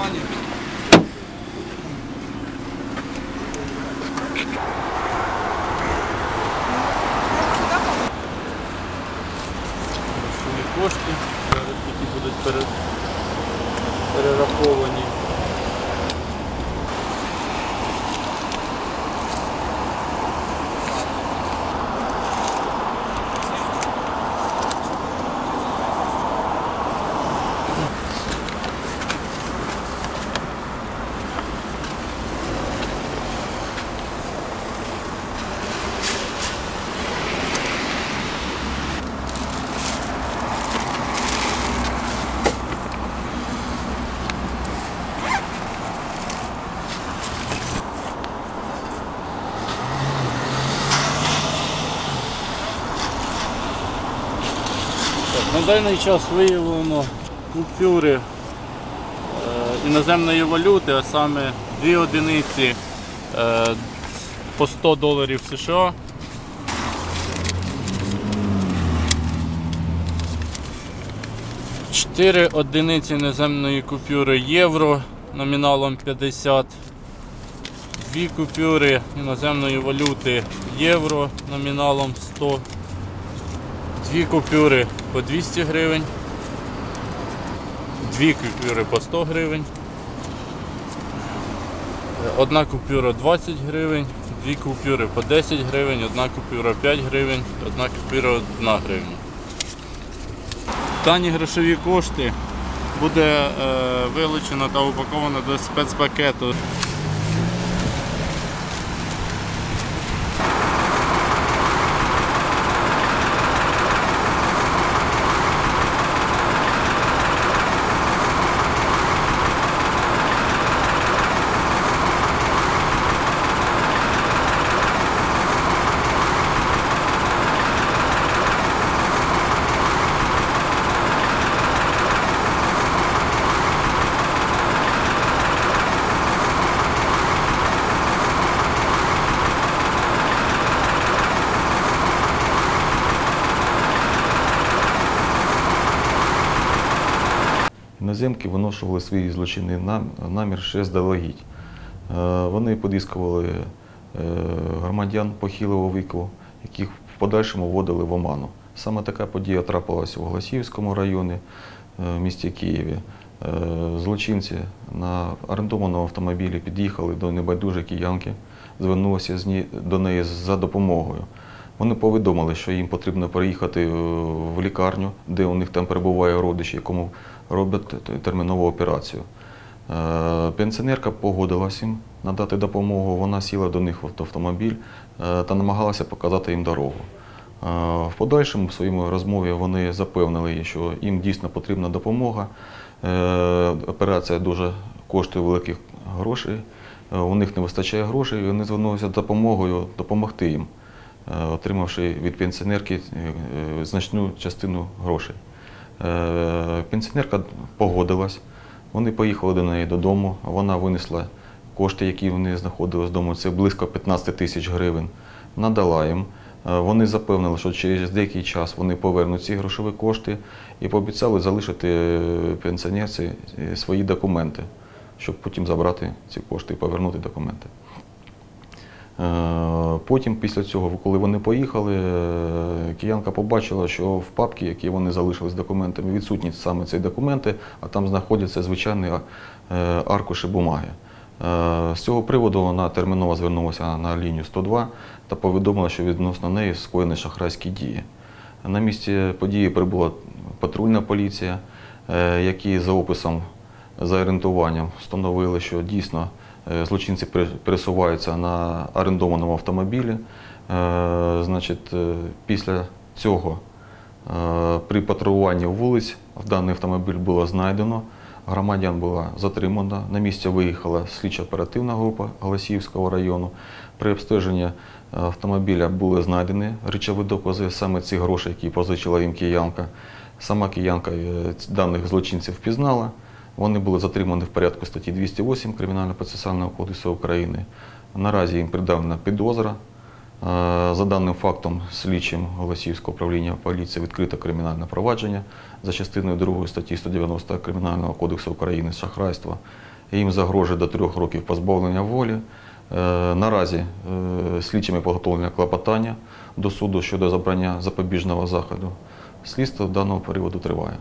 стані. На даний час виявлено купюри е, іноземної валюти, а саме дві одиниці е, по 100 доларів США. Чотири одиниці іноземної купюри євро номіналом 50. Дві купюри іноземної валюти євро номіналом 100. Дві купюри по 200 гривень. Дві купюри по 100 гривень. Одна купюра 20 гривень, дві купюри по 10 гривень, одна купюра 5 гривень, одна купюра 1 гривня. Дані грошові кошти буде е, вилучено та упаковано до спецпакету. Іноземки виношували свій злочинний намір ще здалегідь. Е, Вони подискували е, громадян похилого віку, яких в подальшому вводили в оману. Саме така подія трапилася у Голосіївському районі е, в місті Києві. Злочинці на орендованому автомобілі під'їхали до небайдужої киянки, звернулися до неї за допомогою. Вони повідомили, що їм потрібно переїхати в лікарню, де у них там перебуває родич, якому роблять термінову операцію. Е, Пенсіонерка погодилась їм надати допомогу. Вона сіла до них в автомобіль е, та намагалася показати їм дорогу. Е, В подальшому в своїй розмові вони запевнили, що їм дійсно потрібна допомога. Операція дуже коштує великих грошей. У них не вистачає грошей, і вони звернулися з допомогою допомогти їм, отримавши від пенсіонерки значну частину грошей. Е, Пенсіонерка погодилась. Вони поїхали до неї додому. Вона винесла кошти, які вони знаходили з дому. Це близько 15 тисяч гривень. Надала їм. Е, Вони запевнили, що через деякий час вони повернуть ці грошові кошти і пообіцяли залишити пенсіонерці е, свої документи, щоб потім забрати ці кошти і повернути документи. Е, Потім, після цього, коли вони поїхали, е, киянка побачила, що в папці, які вони залишили з документами, відсутні саме ці документи, а там знаходяться звичайні е, аркуші бумаги. З цього приводу вона терміново звернулася на лінію 102 та повідомила, що відносно неї скоєні шахрайські дії. На місці події прибула патрульна поліція, які за описом, за орієнтуванням встановили, що дійсно е, злочинці пересуваються на орендованому автомобілі. Е, Значить, е, після цього при патрулюванні вулиць даний автомобіль було знайдено. Громадян була затримана. На місце виїхала слідчо-оперативна група Голосіївського району. При обстеженні автомобіля були знайдені речові докази саме ці гроші, які позичила їм киянка. Сама киянка даних злочинців впізнала. Вони були затримані в порядку статті 208 Кримінально-процесуального кодексу України. Наразі їм придавлена підозра. Е, За даним фактом, слідчим Голосіївського управління поліції відкрито кримінальне провадження за частиною 2 статті 190 Кримінального кодексу України шахрайства. Їм загрожує до трьох років позбавлення волі. Е, Наразі е, слідчими підготовлено клопотання до суду щодо забрання запобіжного заходу. Слідство даного періоду триває.